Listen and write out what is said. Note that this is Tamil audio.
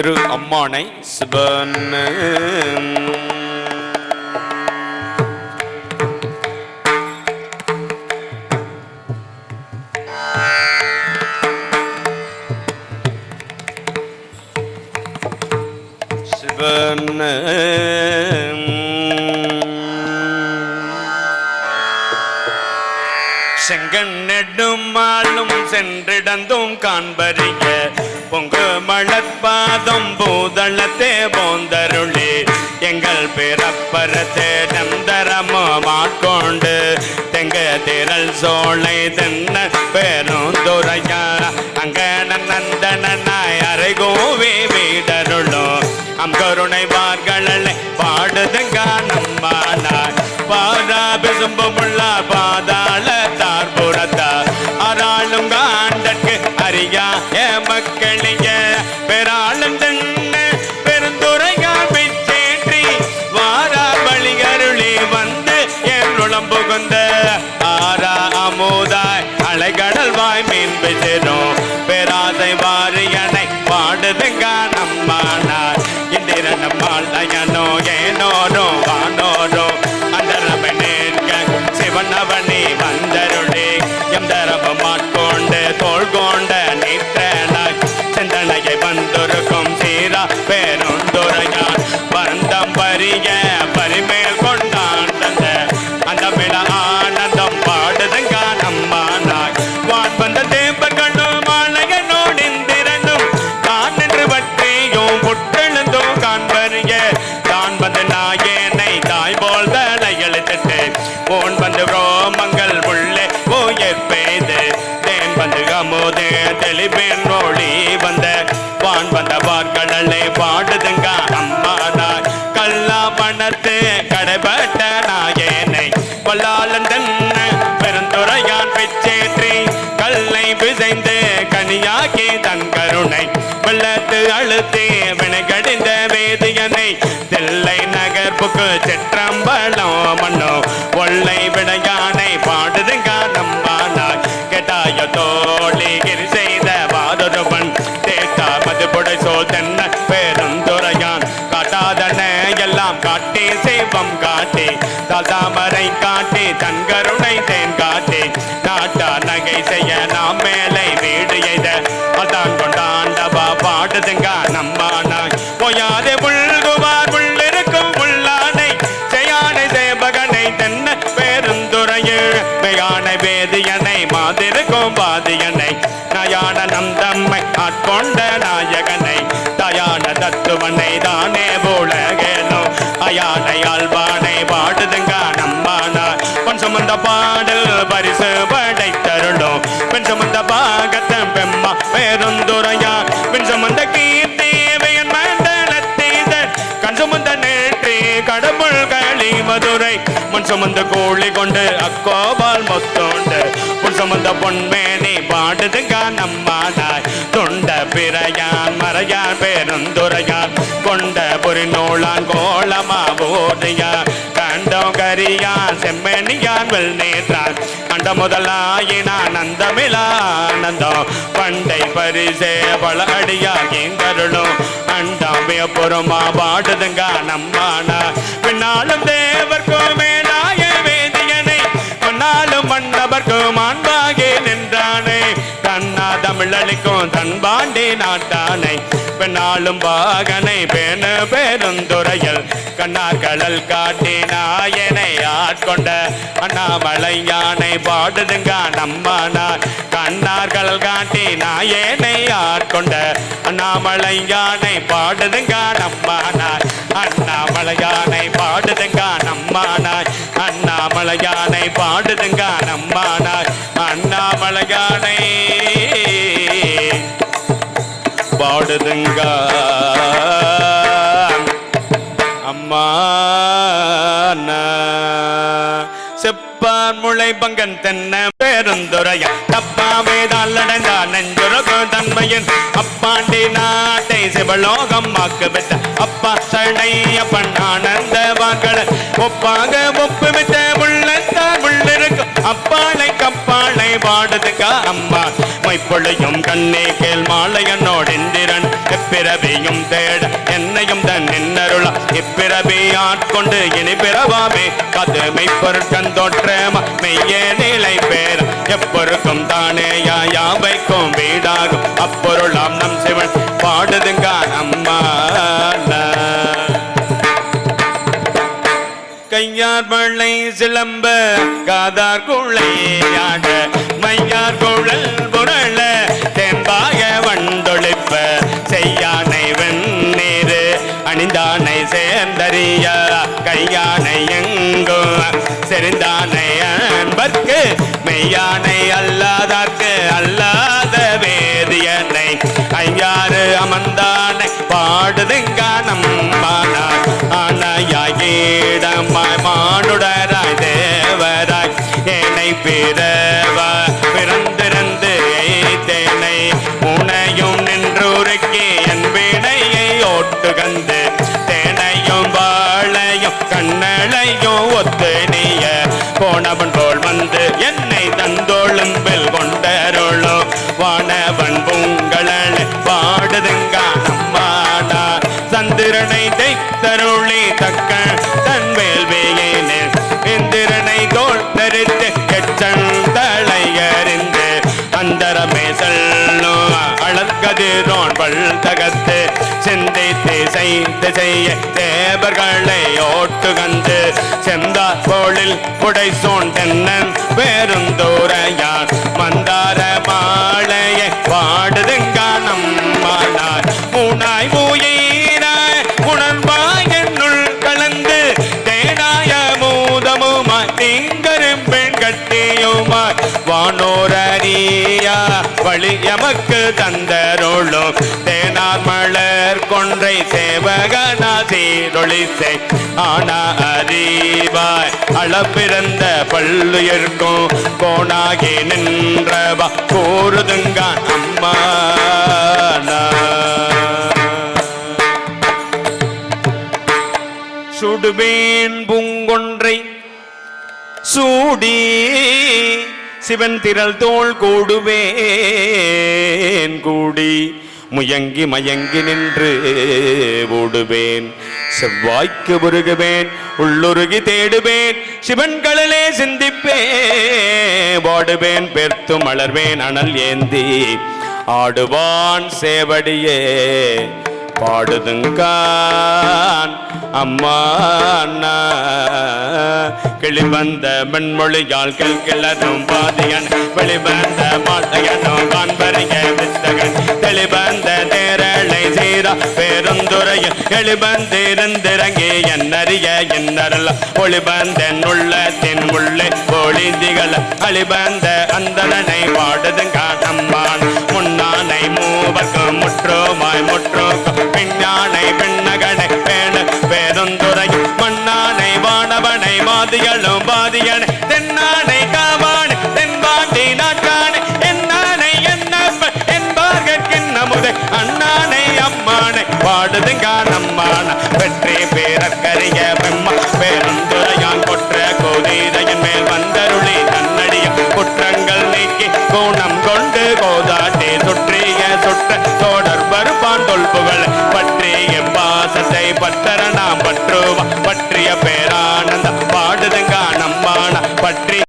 திரு அம்மானை சிவன் சிவன் செங்கன் நெடுமாலும் சென்றிடந்தும் காண்பறிய உங்கு மலர்பாதம் பூதளத்தே போந்தருளே. எங்கள் பிறப்பரத்தே நந்தரமோ மாட்கொண்டு தெங்க திரள் சோலை தென்ன பெரும் துறையா அங்க நந்தனாய் அரை கோவே வீடருளும் அம் கருணை என்னுளம் புகுந்த ஆரா அமுதாய் அலைகடல் வாய் மீன் பிசிரும் பெராதை வாரியனை பாடுதுங்க நம்மானார். இந்திரன் மாலையனோ ஏனோரோ வானோரோ அந்தரமனேற்க சிவனவனி வந்தருளே. எம் தரப மாட்கொண்டு தோள் கொண்ட வந்து அமுதே தெளிப்பேன் நோடி வந்த வான் வந்த பார்க்கடலை பாடுதுங்க அம்மா நாய் கல்லா பணத்து கடைபட்ட நாயேனை பல்லாளன் தன்ன பெருந்துரையான் பிச்சேற்றி. கல்லை பிசைந்து கனியாக்கி தன் கருணை வெள்ளத்து அழுத்தி வினகடிந்த வேதியனை தில்லை நகர்ப்புக்கு சிற்றம்பலம் மண்ணோ ஒல்லை விடையானை கெட்டாய செய்த வாதொருவன் தேத்தா மதுபுடை சோல் தென்ன பெருந்துரையான். காட்டாதன எல்லாம் காட்டி செய்வம் காட்டி தாதாமரை காட்டி தன் கருணை தேன் காட்டி. பாதியனை நயான நந்தம்மை ஆட்கொண்ட நாயகனை தயான தத்துவனை தானே போலகேனோ அயானை ஆழ்வானை பாடுதுங்க நம்பானா பொன் சுமந்த பாடல் பரிசு படைத்தருளும் பெண் சுமந்த பாகத்தம் பெம்மா பேருந்துரையா. பெண் சுமந்த கீர்த்தி வேயன் மதுரை முன் சுமந்த கோழி கொண்டு அக்கோபால் மொத்தோண்டு. முன் சுமந்த பொன்மேனி பாடுதுங்க நம்மானாய் தொண்ட பிறையான் மறையான் பேருந்துரையான் கொண்ட பொறி நூலான் கோலமா போதையா கண்டம் கரியான் செம்மணியான் வெள் நேற்றான் கண்ட முதலாயினான் நந்தமிழானந்தம் பண்டை பரிசே பல அடியா எங்கருளும் அண்டம் வியப்புறமா பாடுதுங்க நம்மானா பின்னாலும் தேவர்க்கும் மேலாய வேதியனை மண்ணாலும் மன்னவர்க்கும் மாண்பாகே நின்றானே தன்னா தமிழளிக்கும் தன் பாண்டி நாட்டானை பின்னாலும் பாகனை பேணு பெருந்துறையில் கண்ணா கடல் காட்டினாய. ஆட்கொண்ட அண்ணாமலை யானை பாடுதுங்க நம்மானார். கண்ணார் கடல் காட்டி நாயனை ஆட்கொண்ட அண்ணாமலை யானை பாடுதுங்க நம்மானார். அண்ணாமலை யானை பாடுதுங்க நம்மானார். அண்ணாமலை யானை பாடுதுங்க நம்மானார். அண்ணாமலை யானை பாடுதுங்க. கொள்ளை பங்கன் தென்ன பேருந்துரைய. தப்பாவே தாளடைந்தா நெஞ்சுரகு தன்மையின். அப்பாண்டி நாட்டை சிவலோகம் வாக்கு பெற்ற அப்பா சடையப்பன் ஆனந்த வாக்கள ஒப்பாக ஒப்பு விட்ட உள்ளத்தான் உள்ளிருக்கும் அப்பாளை கப்பாளை பாடுதுங்க அம்மா மைப்பொழியும் கண்ணே கேள் மாலையனோடு இந்திரன். எப்பிறவியும் தேட என்னையும் தன் நின்னருள இப்பிறவி ஆட்கொண்டு இனி பிறவாமே. கதுமை பொருட்கண் தோற்றமா மெய்யே நிலை பேர. எப்பொருக்கும் தானே யாவைக்கும் வீடாகும். அப்பொருளாம் நம் சிவன். பாடுதுங்க அம்மா. கையார் மழை சிலம்ப காதார் குழையாட மையார் குழல் புரள தெம்பாய வண்டொழிப்ப செய்யானை வெந்நீர் அணிந்தானை சேர்ந்தறிய கையானை எங்கும் செறிந்தானை அன்பர்க்கு மெய்யானை அல்லாதார்க்கு அல்லாத வேதியனை ஐயாறு அமர்ந்தானை பாடுதுங்க நம்மானார் ஆனையாயிடமாய் மானுடராய் தேவராய் என்னை பிறவ பிறந்திருந்து தேனை உனையும் நின்றுருக்கி என் வினையை ஓட்டுகந்து தேனையும் வாழையும் கண்ணளையும் ஒத்து போனவன் போல் வந்து என்னை தந்தோளும்பில் கொண்டருளோ வானவன் பூங்கள பாடுதுங்க இந்திரனை தைத்தருளி தக்க தன் வேயினே இந்திரனை தோல் தரித்து எச்சன் தலையறிந்து. அந்தரமே செல்லும் அழற்கதிரோன் பல் தகத்து சிந்தித்து செய்து செய்ய தேவர்களை ஓட்டுகந்து. செந்தா போலில் புடை சோண்டென்னன் பெருந்தோரையார் வானோரறியா வழி எமக்கு தந்தருளும். தேனார் மலர் கொன்றை சேவகனா சீரொழிசை ஆனா அறிவாய் அளப்பிறந்த பல்லுயிர்க்கும் கோணாகி நின்றவா. கூறுதுங்க அம்மா சுடுவேன் பூங்கொன்றை சூடி சிவன் திரள் தோல் கூடுவேன். கூடி முயங்கி மயங்கி நின்று ஓடுவேன். செவ்வாய்க்கு உருகுவேன் உள்ளுருகி தேடுவேன். சிவன்களிலே சிந்திப்பேன். வாடுவேன் பெர்த்து மலர்வேன் அனல் ஏந்தி. ஆடுவான் சேவடியே பாடுதுங்கான். அம்மா அண்ணா கிளிவந்த மென்மொழியால் கிளரும் பாதியன் வெளிவந்த மாட்டையனும் காண்பறிய வித்தகன் தெளிவந்த தேரளை சீரா பெருந்துரையில் எளிபந்திருந்திறங்கி என்னறிய என்னரல ஒளிபந்தன் உள்ளத்தின் உள்ளே ஒளிதிகள் அழிபந்த அந்தனை பாடுதுங்க நம்மான் முன்னானை மூவர்க்கு முற்றோமாய் முற்றோக்கு பின்னானை பின்னகனை பேணு. பெருந்துரை மண்ணானை வானவனை மாதிகளும் பாதியனை அறிய பிரம்ம பேருந்துரையான் கொற்ற கோதீரையின் மேல் வந்தருளி தன்னடிய குற்றங்கள் நீக்கி கோணம் கொண்டு கோதாட்டி சுற்றிய சுற்ற தோடர் வருப்பான் தொல்புகள் பற்றிய பாசத்தை பத்தர நாம் பற்றுவா பற்றிய பேர்